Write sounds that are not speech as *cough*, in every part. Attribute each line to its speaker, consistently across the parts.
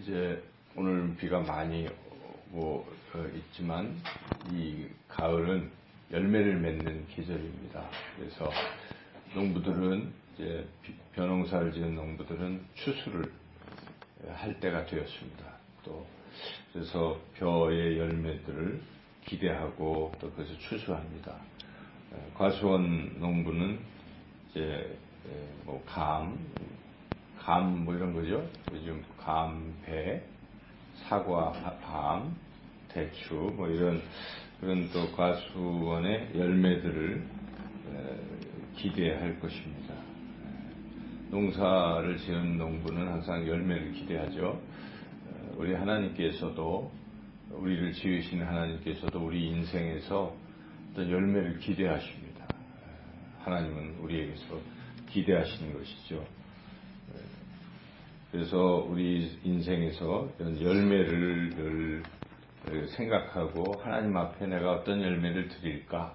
Speaker 1: 이제 오늘 비가 많이 오고 어, 있지만 이 가을은 열매를 맺는 계절입니다. 그래서 농부들은 이제 벼농사를 지은 농부들은 추수를 할 때가 되었습니다. 또 그래서 벼의 열매들을 기대하고 또 그래서 추수합니다. 과수원 농부는 이제 뭐 감, 감 뭐 이런 거죠. 요즘 감, 배, 사과, 밤, 대추 뭐 이런 그런 또 과수원의 열매들을 기대할 것입니다. 농사를 지은 농부는 항상 열매를 기대하죠. 우리 하나님께서도 우리를 지으신 하나님께서도 우리 인생에서 어떤 열매를 기대하십니다. 하나님은 우리에게서 기대하시는 것이죠. 그래서 우리 인생에서 이런 열매를 생각하고 하나님 앞에 내가 어떤 열매를 드릴까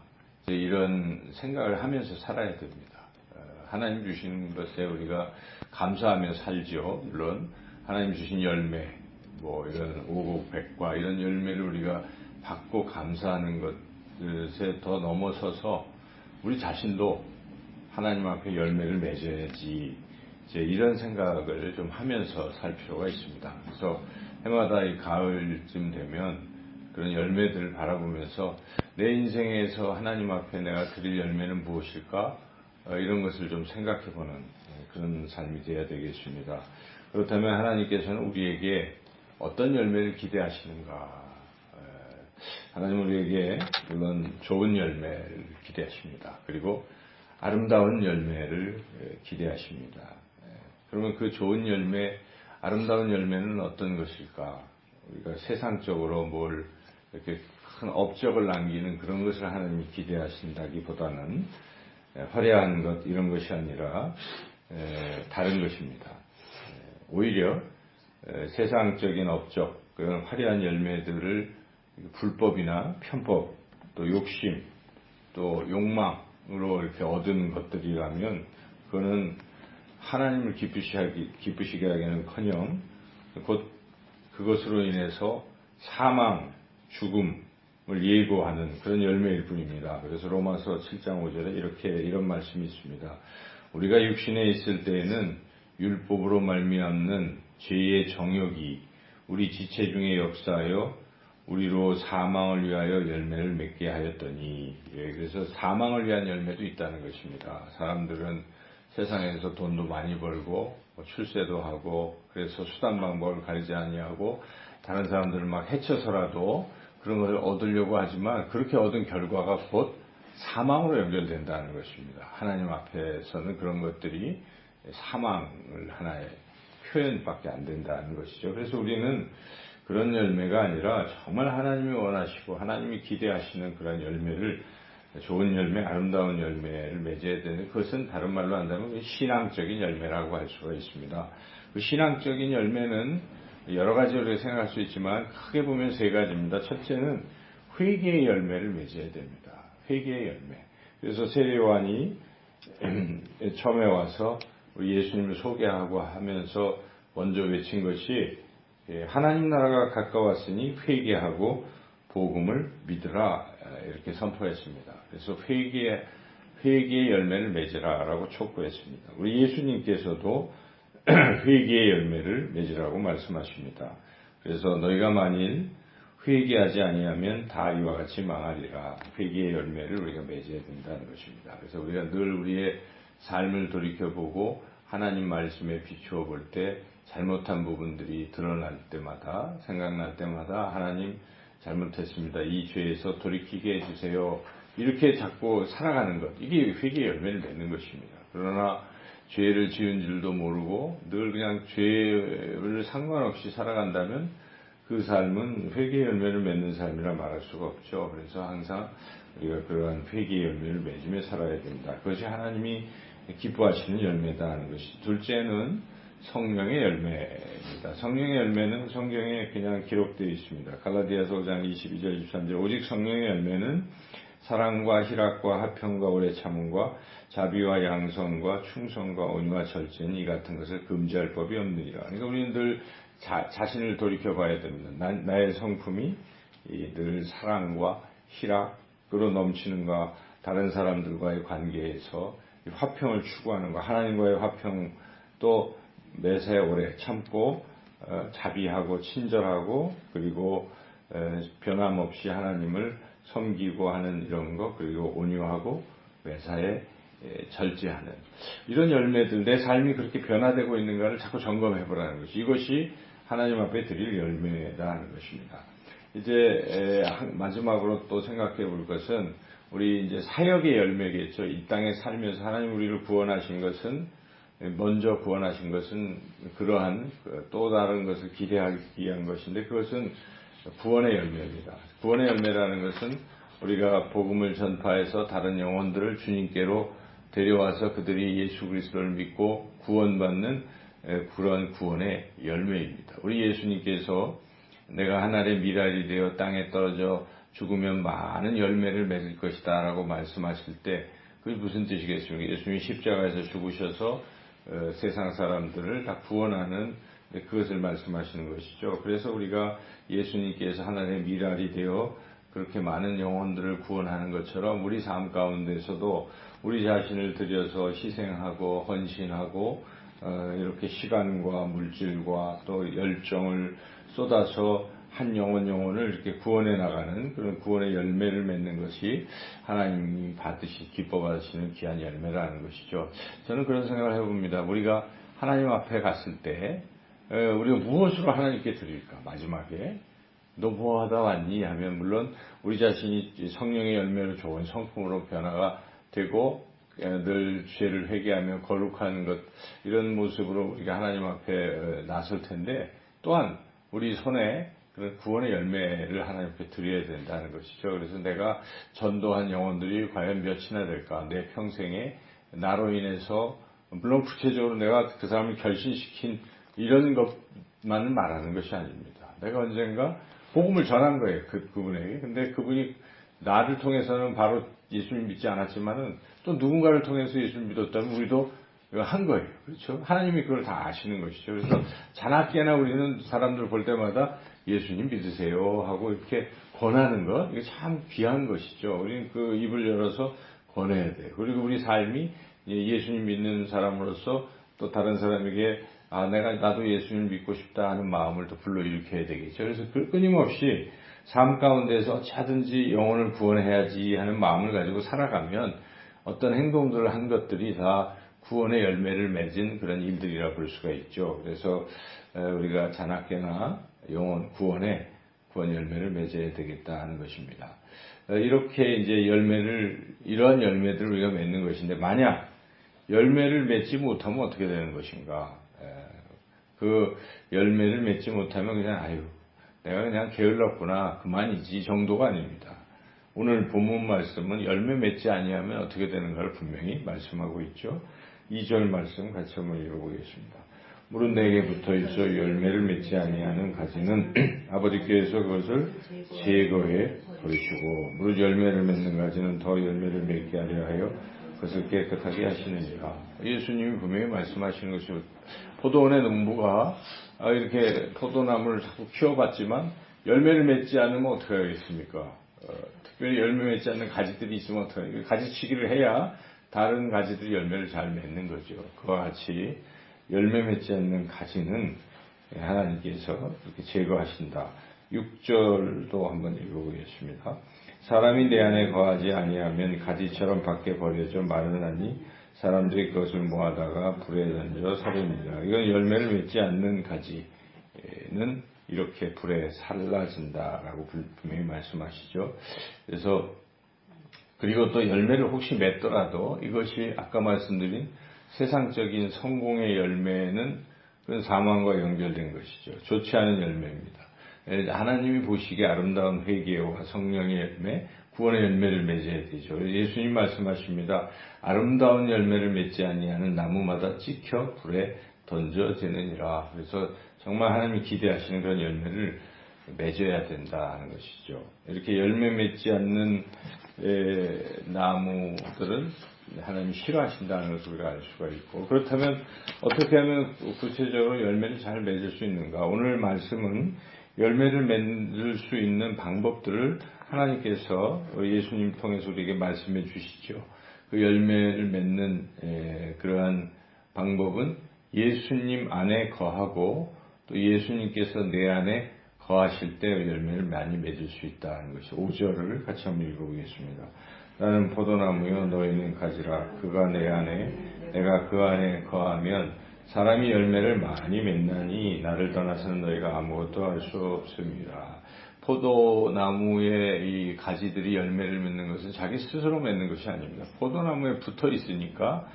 Speaker 1: 이런 생각을 하면서 살아야 됩니다. 하나님 주신 것에 우리가 감사하며 살죠. 물론 하나님 주신 열매, 뭐 이런 오곡백과 이런 열매를 우리가 받고 감사하는 것에 더 넘어서서 우리 자신도 하나님 앞에 열매를 맺어야지 이제 이런 생각을 좀 하면서 살 필요가 있습니다. 그래서 해마다 이 가을쯤 되면 그런 열매들을 바라보면서 내 인생에서 하나님 앞에 내가 드릴 열매는 무엇일까? 어, 이런 것을 좀 생각해 보는 예, 그런 삶이 되어야 되겠습니다. 그렇다면 하나님께서는 우리에게 어떤 열매를 기대하시는가? 하나님 우리에게 물론 좋은 열매를 기대하십니다. 그리고 아름다운 열매를 기대하십니다. 그러면 그 좋은 열매, 아름다운 열매는 어떤 것일까? 우리가 세상적으로 뭘 이렇게 큰 업적을 남기는 그런 것을 하나님이 기대하신다기보다는 화려한 것 이런 것이 아니라 다른 것입니다. 오히려 세상적인 업적 그런 화려한 열매들을 불법이나 편법 또 욕심 또 욕망으로 이렇게 얻은 것들이라면 그거는 하나님을 기쁘시게, 하기는커녕 곧 그것으로 인해서 사망, 죽음을 예고하는 그런 열매일 뿐입니다. 그래서 로마서 7장 5절에 이렇게 이런 말씀이 있습니다. 우리가 육신에 있을 때에는 율법으로 말미암는 죄의 정욕이 우리 지체 중에 역사하여 우리로 사망을 위하여 열매를 맺게 하였더니 예, 그래서 사망을 위한 열매도 있다는 것입니다. 사람들은 세상에서 돈도 많이 벌고 뭐 출세도 하고 그래서 수단 방법을 가리지 아니하고 다른 사람들을 막 해쳐서라도 그런 것을 얻으려고 하지만 그렇게 얻은 결과가 곧 사망으로 연결된다는 것입니다. 하나님 앞에서는 그런 것들이 사망을 하나의 표현밖에 안 된다는 것이죠. 그래서 우리는 그런 열매가 아니라 정말 하나님이 원하시고 하나님이 기대하시는 그런 열매를 좋은 열매, 아름다운 열매를 맺어야 되는 그것은 다른 말로 한다면 신앙적인 열매라고 할 수가 있습니다. 그 신앙적인 열매는 여러 가지로 생각할 수 있지만 크게 보면 세 가지입니다. 첫째는 회개의 열매를 맺어야 됩니다. 회개의 열매. 그래서 세례요한이 *clears throat* 처음에 와서 예수님을 소개하고 하면서 먼저 외친 것이 하나님 나라가 가까웠으니 회개하고 복음을 믿으라 이렇게 선포했습니다. 그래서 회개 회개의 열매를 맺으라라고 촉구했습니다. 우리 예수님께서도 *clears throat* 회개의 열매를 맺으라고 말씀하십니다. 그래서 너희가 만일 회개하지 아니하면 다 이와 같이 망하리라. 회개의 열매를 우리가 맺어야 된다는 것입니다. 그래서 우리가 늘 우리의 삶을 돌이켜보고 하나님 말씀에 비추어 볼 때 잘못한 부분들이 드러날 때마다 생각날 때마다 하나님 잘못했습니다. 이 죄에서 돌이키게 해주세요. 이렇게 자꾸 살아가는 것. 이게 회개의 열매를 맺는 것입니다. 그러나 죄를 지은 줄도 모르고 늘 그냥 죄를 상관없이 살아간다면 그 삶은 회개의 열매를 맺는 삶이라 말할 수가 없죠. 그래서 항상 우리가 그러한 회개의 열매를 맺으며 살아야 된다. 그것이 하나님이 기뻐하시는 열매다 하는 것이. 둘째는 성령의 열매입니다. 성령의 열매는 성경에 그냥 기록되어 있습니다. 갈라디아서 5장 22절 23절 오직 성령의 열매는 사랑과 희락과 화평과 오래 참음과 자비와 양선과 충성과 온유와 절제는 이 같은 것을 금지할 법이 없느니라. 그러니까 우리는 늘 자, 자신을 돌이켜 봐야 됩니다. 나, 나의 성품이 이늘 사랑과 희락으로 넘치는가 다른 사람들과의 관계에서 이 화평을 추구하는 것, 하나님과의 화평 또 매세 오래 참고 어, 자비하고 친절하고 그리고 에, 변함없이 하나님을 섬기고 하는 이런 것 그리고 온유하고 매사에 에, 절제하는 이런 열매들 내 삶이 그렇게 변화되고 있는가를 자꾸 점검해 보라는 것이 이것이 하나님 앞에 드릴 열매라는 것입니다. 이제 마지막으로 또 생각해 볼 것은 우리 이제 사역의 열매겠죠. 이 땅에 살면서 하나님 우리를 구원하신 것은 먼저 구원하신 것은 그러한 그또 다른 것을 기대하기 위한 것인데 그것은 구원의 열매입니다. 구원의 열매라는 것은 우리가 복음을 전파해서 다른 영혼들을 주님께로 데려와서 그들이 예수 그리스도를 믿고 구원받는 에, 그런 구원의 열매입니다. 우리 예수님께서 내가 하늘의 미랄이 되어 땅에 떨어져 죽으면 많은 열매를 맺을 것이다 라고 말씀하실 때 그게 무슨 뜻이겠습니까? 예수님이 십자가에서 죽으셔서 어, 세상 사람들을 다 구원하는 네, 그것을 말씀하시는 것이죠. 그래서 우리가 예수님께서 하나님의 미랄이 되어 그렇게 많은 영혼들을 구원하는 것처럼 우리 삶 가운데서도 우리 자신을 들여서 희생하고 헌신하고 어, 이렇게 시간과 물질과 또 열정을 쏟아서 한 영혼 영혼을 이렇게 구원해 나가는 그런 구원의 열매를 맺는 것이 하나님이 받으시 기뻐 받으시는 귀한 열매라는 것이죠. 저는 그런 생각을 해봅니다. 우리가 하나님 앞에 갔을 때 에, 우리가 무엇으로 하나님께 드릴까 마지막에 너 뭐하다 왔니 하면 물론 우리 자신이 성령의 열매로 좋은 성품으로 변화가 되고 에, 늘 죄를 회개하며 거룩한 것 이런 모습으로 우리가 하나님 앞에 에, 나설 텐데 또한 우리 손에 구원의 열매를 하나님께 드려야 된다는 것이죠. 그래서 내가 전도한 영혼들이 과연 몇이나 될까? 내 평생에 나로 인해서 물론 구체적으로 내가 그 사람을 결신시킨 이런 것만을 말하는 것이 아닙니다. 내가 언젠가 복음을 전한 거예요. 그, 그분에게. 근데 그분이 나를 통해서는 바로 예수님 믿지 않았지만은 또 누군가를 통해서 예수님 믿었다면 우리도 한 거예요. 그렇죠? 하나님이 그걸 다 아시는 것이죠. 그래서 자나깨나 우리는 사람들 볼 때마다 예수님 믿으세요 하고 이렇게 권하는 것, 이게 참 귀한 것이죠. 우리는 그 입을 열어서 권해야 돼요. 그리고 우리 삶이 예수님 믿는 사람으로서 또 다른 사람에게 아, 내가 나도 예수님을 믿고 싶다 하는 마음을 또 불러 일으켜야 되겠죠. 그래서 그 끊임없이 삶 가운데서 어찌하든지 영혼을 구원해야지 하는 마음을 가지고 살아가면 어떤 행동들을 한 것들이 다 구원의 열매를 맺은 그런 일들이라 볼 수가 있죠. 그래서 에, 우리가 자나깨나 영혼 구원에 구원 열매를 맺어야 되겠다 하는 것입니다. 어, 이렇게 이제 열매를 이러한 열매들을 우리가 맺는 것인데 만약 열매를 맺지 못하면 어떻게 되는 것인가? 에, 그 열매를 맺지 못하면 그냥 아유 내가 그냥 게을렀구나 그만이지 이 정도가 아닙니다. 오늘 본문 말씀은 열매 맺지 아니하면 어떻게 되는가를 분명히 말씀하고 있죠. 2절 말씀 같이 한번 읽어보겠습니다. 물은 내게 붙어 있어 열매를 맺지 아니하는 가지는 *clears throat* 아버지께서 그것을 제거해 버리시고 무릇 열매를 맺는 가지는 더 열매를 맺게 하려 하여 그것을 깨끗하게 하시느니라. 예수님이 분명히 말씀하시는 것이 포도원의 농부가 아, 이렇게 포도나무를 자꾸 키워봤지만 열매를 맺지 않으면 어떻게 하겠습니까? 어, 특별히 열매 맺지 않는 가지들이 있으면 하겠습니까? 가지치기를 해야 다른 가지들이 열매를 잘 맺는 거죠. 그와 같이 열매 맺지 않는 가지는 하나님께서 이렇게 제거하신다. 6절도 한번 읽어보겠습니다. 사람이 내 안에 거하지 아니하면 가지처럼 밖에 버려져 마르나니 사람들이 그것을 모아다가 불에 던져 살립니다. 이건 열매를 맺지 않는 가지는 이렇게 불에 살라진다라고 분명히 말씀하시죠. 그래서 그리고 또 열매를 혹시 맺더라도 이것이 아까 말씀드린 세상적인 성공의 열매는 그런 사망과 연결된 것이죠. 좋지 않은 열매입니다. 하나님이 보시기에 아름다운 회개와 성령의 열매, 구원의 열매를 맺어야 되죠. 예수님 말씀하십니다. 아름다운 열매를 맺지 아니하는 나무마다 찍혀 불에 던져지느니라. 그래서 정말 하나님이 기대하시는 그런 열매를 맺어야 된다 하는 것이죠. 이렇게 열매 맺지 않는 에, 나무들은 하나님이 싫어하신다는 것을 우리가 알 수가 있고 그렇다면 어떻게 하면 구체적으로 열매를 잘 맺을 수 있는가? 오늘 말씀은 열매를 맺을 수 있는 방법들을 하나님께서 예수님 통해서 우리에게 말씀해 주시죠. 그 열매를 맺는 에, 그러한 방법은 예수님 안에 거하고 또 예수님께서 내 안에 거하실 때 열매를 많이 맺을 수 있다는 것이 5절을 같이 한번 읽어보겠습니다. 나는 포도나무요 너희는 가지라 그가 내 안에 내가 그 안에 거하면 사람이 열매를 많이 맺나니 나를 떠나서는 너희가 아무것도 할 수 없습니다. 포도나무의 이 가지들이 열매를 맺는 것은 자기 스스로 맺는 것이 아닙니다. 포도나무에 붙어 있으니까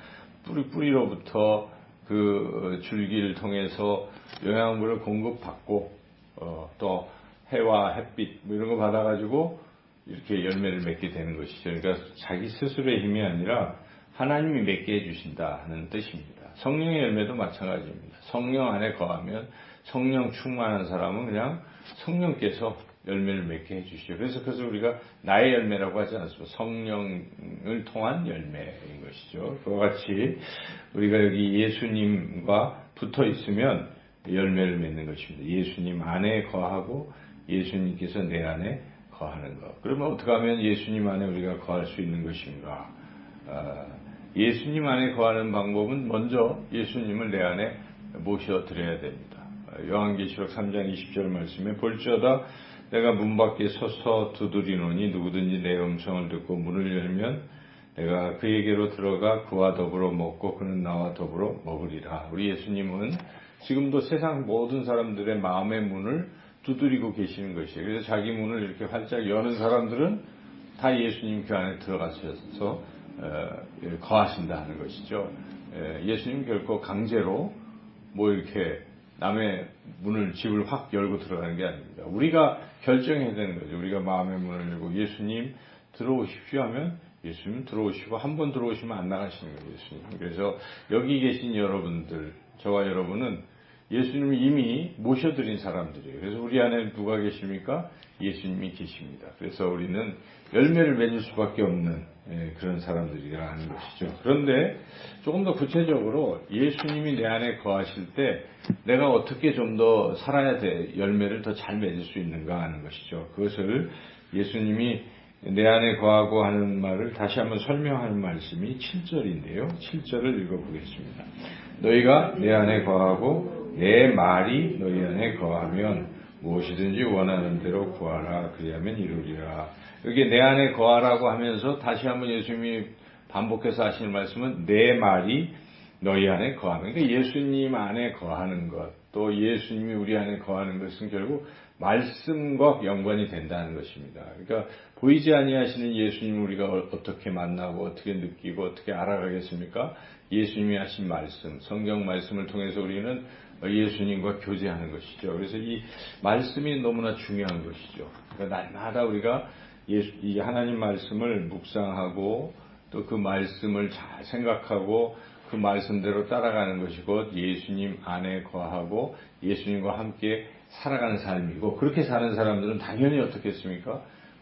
Speaker 1: 뿌리 뿌리로부터 그 줄기를 통해서 영양분을 공급받고 어, 또 해와 햇빛 뭐 이런 거 받아가지고 이렇게 열매를 맺게 되는 것이죠. 그러니까 자기 스스로의 힘이 아니라 하나님이 맺게 해주신다 하는 뜻입니다. 성령의 열매도 마찬가지입니다. 성령 안에 거하면 성령 충만한 사람은 그냥 성령께서 열매를 맺게 해주시죠. 그래서 그래서 우리가 나의 열매라고 하지 않습니다. 성령을 통한 열매인 것이죠. 그와 같이 우리가 여기 예수님과 붙어 있으면 열매를 맺는 것입니다. 예수님 안에 거하고 예수님께서 내 안에 거하는 것. 그러면 어떻게 하면 예수님 안에 우리가 거할 수 있는 것인가? 아, 예수님 안에 거하는 방법은 먼저 예수님을 내 안에 모셔드려야 됩니다. 요한계시록 3장 20절 말씀에 볼지어다 내가 문 밖에 서서 두드리노니 누구든지 내 음성을 듣고 문을 열면 내가 그에게로 들어가 그와 더불어 먹고 그는 나와 더불어 먹으리라. 우리 예수님은 지금도 세상 모든 사람들의 마음의 문을 두드리고 계시는 것이에요. 그래서 자기 문을 이렇게 활짝 여는 사람들은 다 예수님 그 안에 들어가셔서 어, 예, 거하신다 하는 것이죠. 예, 예수님 결코 강제로 뭐 이렇게 남의 문을 집을 확 열고 들어가는 게 아닙니다. 우리가 결정해야 되는 거죠. 우리가 마음의 문을 열고 예수님 들어오십시오 하면 예수님 들어오시고 한 번 들어오시면 안 나가시는 거예요. 예수님. 그래서 여기 계신 여러분들, 저와 여러분은 예수님을 이미 모셔드린 사람들이에요. 그래서 우리 안에 누가 계십니까? 예수님이 계십니다. 그래서 우리는 열매를 맺을 수밖에 없는 예, 그런 사람들이라는 것이죠. 그런데 조금 더 구체적으로 예수님이 내 안에 거하실 때 내가 어떻게 좀 더 살아야 돼 열매를 더 잘 맺을 수 있는가 하는 것이죠. 그것을 예수님이 내 안에 거하고 하는 말을 다시 한번 설명하는 말씀이 7절인데요. 7절을 읽어보겠습니다. 너희가 내 안에 거하고 내 말이 너희 안에 거하면 무엇이든지 원하는 대로 구하라 그리하면 이루리라. 여기 내 안에 거하라고 하면서 다시 한번 예수님이 반복해서 하시는 말씀은 내 말이 너희 안에 거하는. 그러니까 예수님 안에 거하는 것, 또 예수님이 우리 안에 거하는 것은 결국 말씀과 연관이 된다는 것입니다. 그러니까 보이지 아니하시는 예수님 우리가 어떻게 만나고 어떻게 느끼고 어떻게 알아가겠습니까? 예수님이 하신 말씀, 성경 말씀을 통해서 우리는 예수님과 교제하는 것이죠. 그래서 이 말씀이 너무나 중요한 것이죠. 그러니까 날마다 우리가 예수, 이 하나님 말씀을 묵상하고 또 그 말씀을 잘 생각하고 그 말씀대로 따라가는 것이 곧 예수님 안에 거하고 예수님과 함께 살아가는 삶이고 그렇게 사는 사람들은 당연히 어떻겠습니까?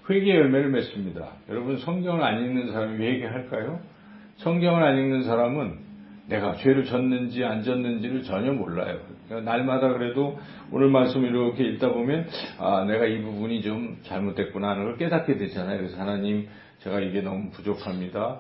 Speaker 1: 회개 열매를 맺습니다. 여러분 성경을 안 읽는 사람이 회개할까요? 성경을 안 읽는 사람은 내가 죄를 졌는지 안 졌는지를 전혀 몰라요. 그러니까 날마다 그래도 오늘 말씀 이렇게 읽다 보면 아 내가 이 부분이 좀 잘못됐구나 하는 걸 깨닫게 되잖아요. 그래서 하나님 제가 이게 너무 부족합니다.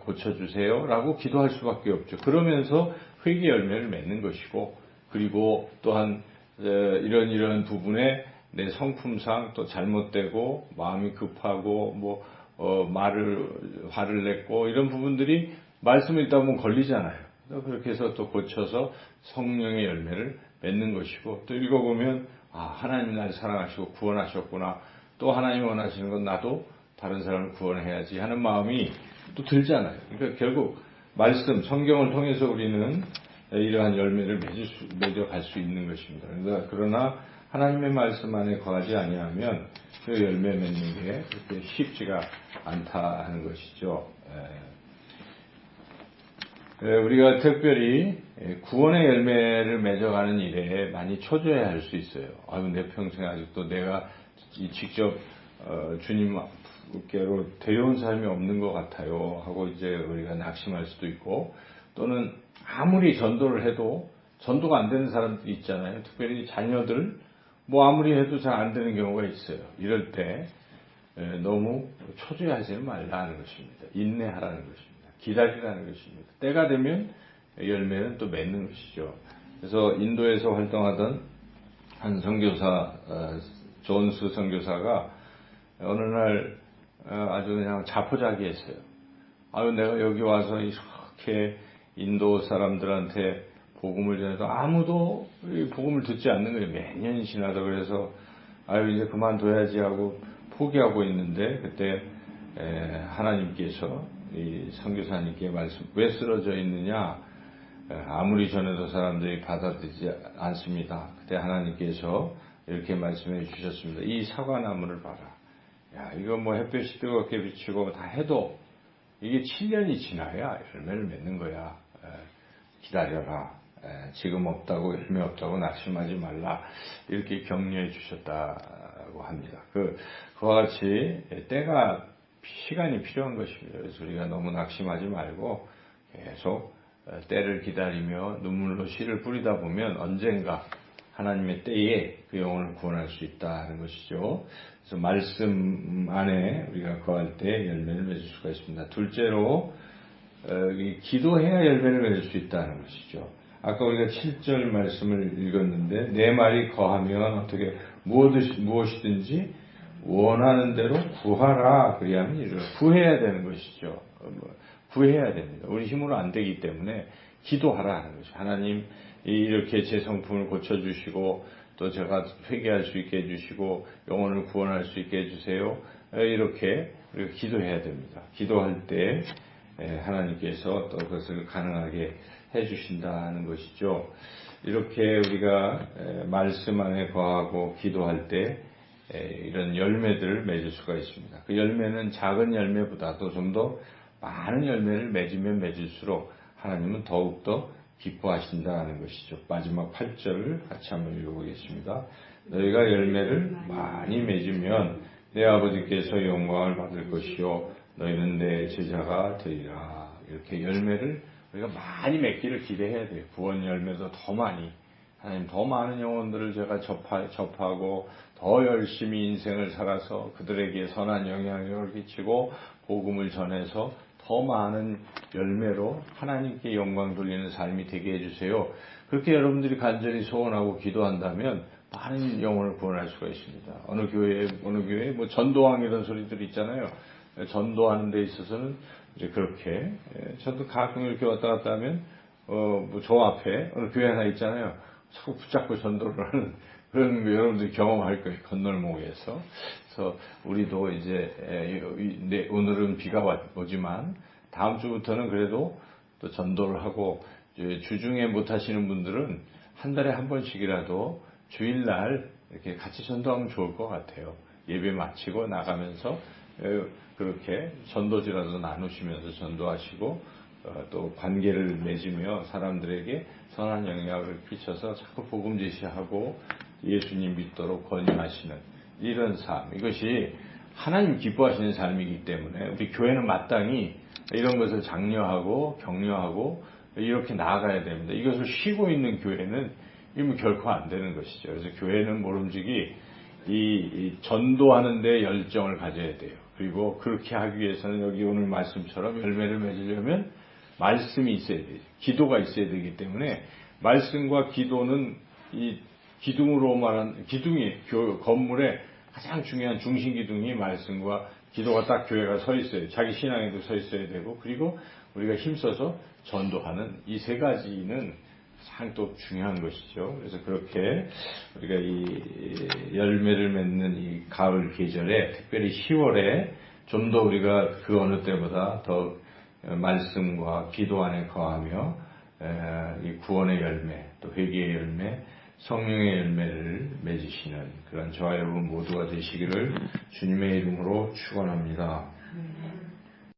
Speaker 1: 고쳐주세요. 라고 기도할 수밖에 없죠. 그러면서 회개 열매를 맺는 것이고, 그리고 또한 이런 이런 부분에 내 성품상 또 잘못되고, 마음이 급하고, 뭐, 어, 말을, 화를 냈고, 이런 부분들이 말씀을 읽다 보면 걸리잖아요. 그렇게 해서 또 고쳐서 성령의 열매를 맺는 것이고, 또 읽어보면, 아, 하나님 날 사랑하시고 구원하셨구나. 또 하나님 원하시는 건 나도 다른 사람을 구원해야지 하는 마음이 또 들잖아요. 그러니까 결국 말씀, 성경을 통해서 우리는 이러한 열매를 맺을 수, 맺어갈 수 있는 것입니다. 그러니까 그러나 하나님의 말씀 안에 거하지 아니하면 그 열매 맺는 게 그렇게 쉽지가 않다 하는 것이죠. 에, 우리가 특별히 예, 구원의 열매를 맺어가는 일에 많이 초조해야 할수 있어요. 아유, 내 평생 아직도 내가 이 직접 어, 주님 께로 데려온 사람이 없는 것 같아요. 하고 이제 우리가 낙심할 수도 있고 또는 아무리 전도를 해도 전도가 안 되는 사람들이 있잖아요. 특별히 자녀들 뭐 아무리 해도 잘 안 되는 경우가 있어요. 이럴 때 에, 너무 초조해하지는 말라는 것입니다. 인내하라는 것입니다. 기다리라는 것입니다. 때가 되면 열매는 또 맺는 것이죠. 그래서 인도에서 활동하던 한 선교사 어, 존스 선교사가 어느 날 어, 아주 그냥 자포자기했어요. 아유 내가 여기 와서 이렇게 인도 사람들한테 복음을 전해도 아무도 이 복음을 듣지 않는 거예요. 몇 년이 지나다 그래서 아유 이제 그만둬야지 하고 포기하고 있는데 그때 에, 하나님께서 이 선교사님께 말씀 왜 쓰러져 있느냐 에, 아무리 전해도 사람들이 받아들이지 않습니다. 그때 하나님께서 이렇게 말씀해 주셨습니다. 이 사과나무를 봐라. 야 이거 뭐 햇볕이 뜨겁게 비치고 다 해도 이게 7년이 지나야 열매를 맺는 거야. 에, 기다려라. 에, 지금 없다고 열매 없다고 낙심하지 말라. 이렇게 격려해 주셨다고 합니다. 그 그와 같이 때가 시간이 필요한 것입니다. 그래서 우리가 너무 낙심하지 말고 계속 어, 때를 기다리며 눈물로 씨를 뿌리다 보면 언젠가 하나님의 때에 그 영혼을 구원할 수 있다는 것이죠. 그래서 말씀 안에 우리가 거할 때 열매를 맺을 수가 있습니다. 둘째로 어, 기도해야 열매를 맺을 수 있다는 것이죠. 아까 우리가 7절 말씀을 읽었는데 내 말이 거하면 어떻게 무엇이든지 원하는 대로 구하라 그리하면 이를 구해야 되는 것이죠. 어, 뭐, 구해야 됩니다. 우리 힘으로 안 되기 때문에 기도하라 하는 것이 하나님 이렇게 제 성품을 고쳐주시고 또 제가 회개할 수 있게 해주시고 영혼을 구원할 수 있게 해주세요. 이렇게 우리가 기도해야 됩니다. 기도할 때 하나님께서 또 그것을 가능하게 해주신다는 것이죠. 이렇게 우리가 말씀 안에 거하고 기도할 때 이런 열매들을 맺을 수가 있습니다. 그 열매는 작은 열매보다도 좀 더 많은 열매를 맺으면 맺을수록 하나님은 더욱더 기뻐하신다는 것이죠. 마지막 8절을 같이 한번 읽어보겠습니다. 너희가 열매를 많이 맺으면 내 아버지께서 영광을 받을 것이요 너희는 내 제자가 되리라. 이렇게 열매를 우리가 많이 맺기를 기대해야 돼요. 구원 열매도 더 많이 하나님 더 많은 영혼들을 제가 접하, 접하고 더 열심히 인생을 살아서 그들에게 선한 영향력을 끼치고 복음을 전해서 더 많은 열매로 하나님께 영광 돌리는 삶이 되게 해주세요. 그렇게 여러분들이 간절히 소원하고 기도한다면 많은 영혼을 구원할 수가 있습니다. 어느 교회, 어느 교회, 뭐 전도왕 이런 소리들 있잖아요. 전도하는 데 있어서는 이제 그렇게, 예, 저도 가끔 이렇게 왔다 갔다 하면, 어, 뭐 저 앞에 어느 교회 하나 있잖아요. 자꾸 붙잡고 전도를 하는 그런 거 여러분들이 경험할 거예요. 건널목에서. 그래서 우리도 이제 오늘은 비가 오지만 다음 주부터는 그래도 또 전도를 하고 주중에 못 하시는 분들은 한 달에 한 번씩이라도 주일날 이렇게 같이 전도하면 좋을 것 같아요. 예배 마치고 나가면서 그렇게 전도지라도 나누시면서 전도하시고 어, 또 관계를 맺으며 사람들에게 선한 영향을 끼쳐서 자꾸 복음 제시하고 예수님 믿도록 권유하시는 이런 삶 이것이 하나님 기뻐하시는 삶이기 때문에 우리 교회는 마땅히 이런 것을 장려하고 격려하고 이렇게 나아가야 됩니다. 이것을 쉬고 있는 교회는 이면 결코 안 되는 것이죠. 그래서 교회는 모름지기 이 전도하는 데 열정을 가져야 돼요. 그리고 그렇게 하기 위해서는 여기 오늘 말씀처럼 열매를 맺으려면 말씀이 있어야 돼요. 기도가 있어야 되기 때문에 말씀과 기도는 이 기둥으로 말한 기둥이 교, 건물의 가장 중요한 중심 기둥이 말씀과 기도가 딱 교회가 서 있어요. 자기 신앙에도 서 있어야 되고 그리고 우리가 힘써서 전도하는 이 세 가지는 가장 또 중요한 것이죠. 그래서 그렇게 우리가 이 열매를 맺는 이 가을 계절에 특별히 10월에 좀 더 우리가 그 어느 때보다 더 말씀과 기도 안에 거하며 이 구원의 열매, 또 회개의 열매, 성령의 열매를 맺으시는 그런 저와 여러분 모두가 되시기를 주님의 이름으로 축원합니다.